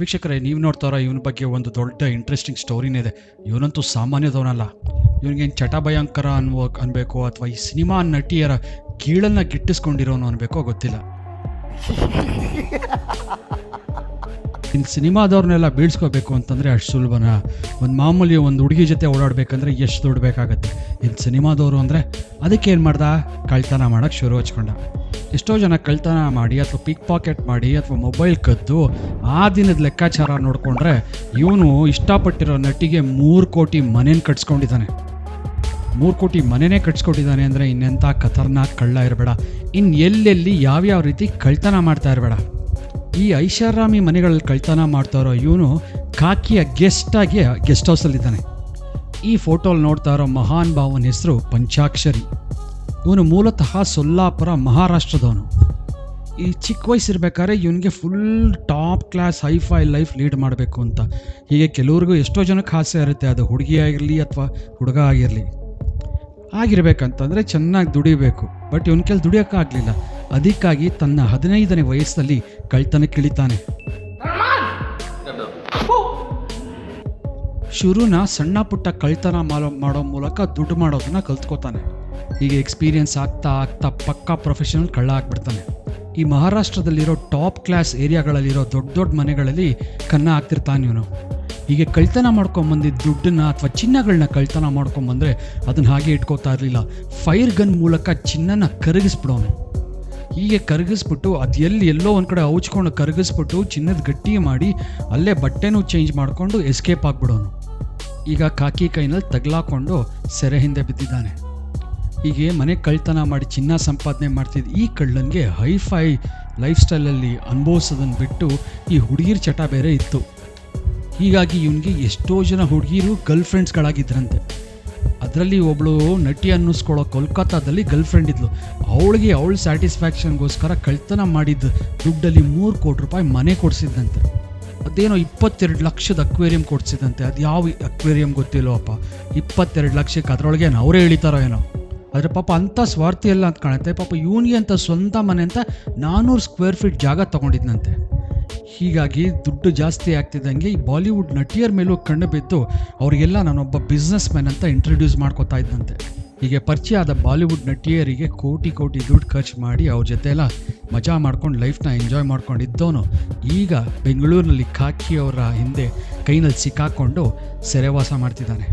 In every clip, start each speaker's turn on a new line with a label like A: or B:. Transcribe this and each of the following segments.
A: ವೀಕ್ಷಕರೇ, ನೀವು ನೋಡ್ತಾರ ಇವನ ಬಗ್ಗೆ ಒಂದು ದೊಡ್ಡ ಇಂಟ್ರೆಸ್ಟಿಂಗ್ ಸ್ಟೋರಿನೇ ಇದೆ. ಇವನಂತೂ ಸಾಮಾನ್ಯದವನಲ್ಲ. ಇವನಿಗೇನು ಚಟ ಭಯಂಕರ ಅನ್ವೋ, ಅನ್ಬೇಕೋ ಅಥವಾ ಈ ಸಿನಿಮಾ ನಟಿಯರ ಕೀಳನ್ನ ಗಿಟ್ಟಿಸ್ಕೊಂಡಿರೋನು ಅನ್ಬೇಕೋ ಗೊತ್ತಿಲ್ಲ. ಇನ್ನು ಸಿನಿಮಾದವ್ರನ್ನೆಲ್ಲ ಬೀಳ್ಸ್ಕೋಬೇಕು ಅಂತಂದರೆ ಅಷ್ಟು ಸುಲಭನ? ಒಂದು ಮಾಮೂಲಿ ಒಂದು ಹುಡುಗಿ ಜೊತೆ ಓಡಾಡಬೇಕಂದ್ರೆ ಎಷ್ಟು ದುಡ್ಡು ಬೇಕಾಗುತ್ತೆ? ಇನ್ನು ಸಿನಿಮಾದವರು ಅಂದರೆ ಅದಕ್ಕೆ ಏನು ಮಾಡ್ದ? ಕಳ್ತನ ಮಾಡೋಕ್ಕೆ ಶುರು ಹಚ್ಕೊಂಡ. ಎಷ್ಟೋ ಜನ ಕಳ್ತನ ಮಾಡಿ ಅಥವಾ ಪಿಕ್ ಪಾಕೆಟ್ ಮಾಡಿ ಅಥವಾ ಮೊಬೈಲ್ ಕದ್ದು ಆ ದಿನದ ಲೆಕ್ಕಾಚಾರ ನೋಡಿಕೊಂಡ್ರೆ ಇವನು ಇಷ್ಟಪಟ್ಟಿರೋ ನಟಿಗೆ ಮೂರು ಕೋಟಿ ಮನೇನ ಕಟ್ಸ್ಕೊಂಡಿದ್ದಾನೆ. ಮೂರು ಕೋಟಿ ಮನೆಯೇ ಕಟ್ಸ್ಕೊಟ್ಟಿದ್ದಾನೆ ಅಂದರೆ ಇನ್ನೆಂಥ ಖತರ್ನಾಕ್ ಕಳ್ಳ ಇರಬೇಡ. ಇನ್ನು ಎಲ್ಲೆಲ್ಲಿ ಯಾವ್ಯಾವ ರೀತಿ ಕಳ್ತನ ಮಾಡ್ತಾ ಇರಬೇಡ. ಈ ಐಷಾರಾಮಿ ಮನೆಗಳಲ್ಲಿ ಕಳ್ತನ ಮಾಡ್ತಾ ಇರೋ ಇವನು ಕಾಕಿಯ ಗೆಸ್ಟಾಗಿ ಗೆಸ್ಟ್ ಹೌಸಲ್ಲಿದ್ದಾನೆ ಈ ಫೋಟೋಲ್ಲಿ ನೋಡ್ತಾ ಇರೋ ಮಹಾನ್ ಭಾವನ ಹೆಸರು ಪಂಚಾಕ್ಷರಿ. ಇವನು ಮೂಲತಃ ಸೊಲ್ಲಾಪುರ ಮಹಾರಾಷ್ಟ್ರದವನು. ಈ ಚಿಕ್ಕ ವಯಸ್ಸಿರ್ಬೇಕಾದ್ರೆ ಇವನಿಗೆ full top class hi-fi life lead ಮಾಡಬೇಕು ಅಂತ. ಹೀಗೆ ಕೆಲವ್ರಿಗೂ ಎಷ್ಟೋ ಜನಕ್ಕೆ ಆಸೆ ಇರುತ್ತೆ, ಅದು ಹುಡುಗಿ ಆಗಿರಲಿ ಅಥವಾ ಹುಡುಗ ಆಗಿರಲಿ. ಆಗಿರ್ಬೇಕಂತಂದರೆ ಚೆನ್ನಾಗಿ ದುಡಿಬೇಕು ಬಟ್ ಇವನ ಕೆಲ ದುಡಿಯೋಕ್ಕಾಗಲಿಲ್ಲ ಅದಕ್ಕಾಗಿ ತನ್ನ ಹದಿನೈದನೇ ವಯಸ್ಸಲ್ಲಿ ಕಳ್ತನಕ್ಕಿಳಿತಾನೆ ಶುರುನ ಸಣ್ಣ ಪುಟ್ಟ ಕಳ್ತನ ಮಾಡೋ ಮೂಲಕ ದುಡ್ಡು ಮಾಡೋದನ್ನ ಕಲ್ತ್ಕೋತಾನೆ. ಹೀಗೆ ಎಕ್ಸ್ಪೀರಿಯನ್ಸ್ ಆಗ್ತಾ ಆಗ್ತಾ ಪಕ್ಕಾ ಪ್ರೊಫೆಷನಲ್ ಕಳ್ಳ ಆಗ್ಬಿಡ್ತಾನೆ. ಈ ಮಹಾರಾಷ್ಟ್ರದಲ್ಲಿರೋ ಟಾಪ್ ಕ್ಲಾಸ್ ಏರಿಯಾಗಳಲ್ಲಿರೋ ದೊಡ್ಡ ದೊಡ್ಡ ಮನೆಗಳಲ್ಲಿ ಕನ್ನ ಹಾಕ್ತಿರ್ತಾನೆ ಇವನು. ಹೀಗೆ ಕಳ್ತನ ಮಾಡ್ಕೊಂಬಂದಿದ್ದ ದುಡ್ಡನ್ನ ಅಥವಾ ಚಿನ್ನಗಳನ್ನ ಕಳ್ತನ ಮಾಡ್ಕೊಂಬಂದ್ರೆ ಅದನ್ನ ಹಾಗೆ ಇಟ್ಕೋತಾ ಇರಲಿಲ್ಲ. ಫೈರ್ ಗನ್ ಮೂಲಕ ಚಿನ್ನನ ಕರಗಿಸ್ಬಿಡೋನು. ಹೀಗೆ ಕರಗಿಸ್ಬಿಟ್ಟು ಅದು ಎಲ್ಲಿ ಎಲ್ಲೋ ಒಂದು ಕಡೆ ಔಚ್ಕೊಂಡು ಕರಗಿಸ್ಬಿಟ್ಟು ಚಿನ್ನದ ಗಟ್ಟಿ ಮಾಡಿ ಅಲ್ಲೇ ಬಟ್ಟೆನೂ ಚೇಂಜ್ ಮಾಡಿಕೊಂಡು ಎಸ್ಕೇಪ್ ಆಗಿಬಿಡೋನು. ಈಗ ಕಾಕಿ ಕೈನಲ್ಲಿ ತಗ್ಲಾಕೊಂಡು ಸೆರೆ ಹಿಂದೆ ಬಿದ್ದಿದ್ದಾನೆ. ಹೀಗೆ ಮನೆ ಕಳ್ತನ ಮಾಡಿ ಚಿನ್ನ ಸಂಪಾದನೆ ಮಾಡ್ತಿದ್ದ ಈ ಕಳ್ಳನಿಗೆ ಹೈಫೈ ಲೈಫ್ ಸ್ಟೈಲಲ್ಲಿ ಅನುಭವಿಸೋದನ್ನು ಬಿಟ್ಟು ಈ ಹುಡುಗಿರ ಚಟ ಬೇರೆ ಇತ್ತು. ಹೀಗಾಗಿ ಇವನಿಗೆ ಎಷ್ಟೋ ಜನ ಹುಡುಗಿರು ಗರ್ಲ್ ಫ್ರೆಂಡ್ಸ್ಗಳಾಗಿದ್ರಂತೆ ಅದರಲ್ಲಿ ಒಬ್ಬಳು ನಟಿ ಅನ್ನಿಸ್ಕೊಳ್ಳೋ ಕೋಲ್ಕತ್ತಾದಲ್ಲಿ ಗರ್ಲ್ ಫ್ರೆಂಡ್ ಇದ್ಲು. ಅವಳಿಗೆ ಅವಳ ಸ್ಯಾಟಿಸ್ಫ್ಯಾಕ್ಷನ್ಗೋಸ್ಕರ ಕಳ್ತನ ಮಾಡಿದ್ದ ದುಡ್ಡಲ್ಲಿ ಮೂರು ಕೋಟಿ ರೂಪಾಯಿ ಮನೆ ಕೊಡಿಸಿದ್ದಂತೆ. ಅದೇನೋ ಇಪ್ಪತ್ತೆರಡು ಲಕ್ಷದ ಅಕ್ವೇರಿಯಂ ಕೊಡಿಸಿದಂತೆ ಅದು ಯಾವ ಅಕ್ವೇರಿಯಂ ಗೊತ್ತಿಲ್ಲವಪ್ಪ. ಇಪ್ಪತ್ತೆರಡು ಲಕ್ಷಕ್ಕೆ ಅದರೊಳಗೆ ಅವರೇ ಇಳಿತಾರೋ ಏನೋ. ಆದರೆ ಪಾಪ ಅಂಥ ಸ್ವಾರ್ಥಿ ಎಲ್ಲ ಅಂತ ಕಾಣುತ್ತೆ. ಪಾಪ ಇವನಿಗೆ ಅಂತ ಸ್ವಂತ ಮನೆ ಅಂತ ನಾನ್ನೂರು ಸ್ಕ್ವೇರ್ ಫೀಟ್ ಜಾಗ ತೊಗೊಂಡಿದ್ನಂತೆ. ಹೀಗಾಗಿ ದುಡ್ಡು ಜಾಸ್ತಿ ಆಗ್ತಿದ್ದಂಗೆ ಈ ಬಾಲಿವುಡ್ ನಟಿಯರ ಮೇಲೂ ಕಣ್ಣು ಬಿದ್ದು ಅವರಿಗೆಲ್ಲ ನಾನೊಬ್ಬ ಬಿಸ್ನೆಸ್ ಮ್ಯಾನ್ ಅಂತ ಇಂಟ್ರೊಡ್ಯೂಸ್ ಮಾಡ್ಕೋತಾ ಇದ್ದಂತೆ. ಹೀಗೆ ಪರಿಚಯ ಆದ ಬಾಲಿವುಡ್ ನಟಿಯರಿಗೆ ಕೋಟಿ ಕೋಟಿ ದುಡ್ಡು ಖರ್ಚು ಮಾಡಿ ಅವ್ರ ಜೊತೆ ಎಲ್ಲ ಮಜಾ ಮಾಡ್ಕೊಂಡು ಲೈಫ್ನ ಎಂಜಾಯ್ ಮಾಡ್ಕೊಂಡಿದ್ದವನು. ಈಗ ಬೆಂಗಳೂರಿನಲ್ಲಿ ಖಾಕಿ ಅವರ ಹಿಂದೆ ಕೈನಲ್ಲಿ ಸಿಕ್ಕಾಕೊಂಡು ಸೆರೆವಾಸ ಮಾಡ್ತಿದ್ದಾನೆ.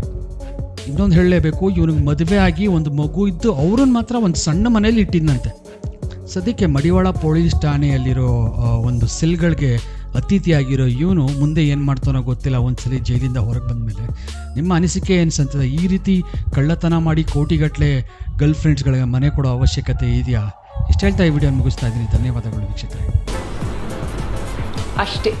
A: ಇನ್ನೊಂದು ಹೇಳಲೇಬೇಕು, ಇವನಿಗೆ ಮದುವೆ ಆಗಿ ಒಂದು ಮಗು ಇದ್ದು ಅವ್ರನ್ನ ಮಾತ್ರ ಒಂದು ಸಣ್ಣ ಮನೇಲಿ ಇಟ್ಟಿದ್ದಂತೆ ಸದ್ಯಕ್ಕೆ ಮಡಿವಾಳ ಪೊಲೀಸ್ ಠಾಣೆಯಲ್ಲಿರೋ ಒಂದು ಸೆಲ್ಗಳಿಗೆ ಅತಿಥಿಯಾಗಿರೋ ಇವನು ಮುಂದೆ ಏನು ಮಾಡ್ತಾನೋ ಗೊತ್ತಿಲ್ಲ. ಒಂದ್ಸಲಿ ಜೈಲಿಂದ ಹೊರಗೆ ಬಂದಮೇಲೆ. ನಿಮ್ಮ ಅನಿಸಿಕೆ ಏನು ಅನ್ಸಂತದೆ ಈ ರೀತಿ ಕಳ್ಳತನ ಮಾಡಿ ಕೋಟಿಗಟ್ಟಲೆ ಗರ್ಲ್ ಫ್ರೆಂಡ್ಸ್ಗಳಿಗೆ ಮನೆ ಕೊಡೋ ಅವಶ್ಯಕತೆ ಇದೆಯಾ? ಇಷ್ಟು ಹೇಳ್ತಾ ಈ ವಿಡಿಯೋ ಮುಗಿಸ್ತಾ ಇದ್ದೀನಿ. ಧನ್ಯವಾದಗಳು ವೀಕ್ಷಕರೇ.
B: ಅಷ್ಟೇ.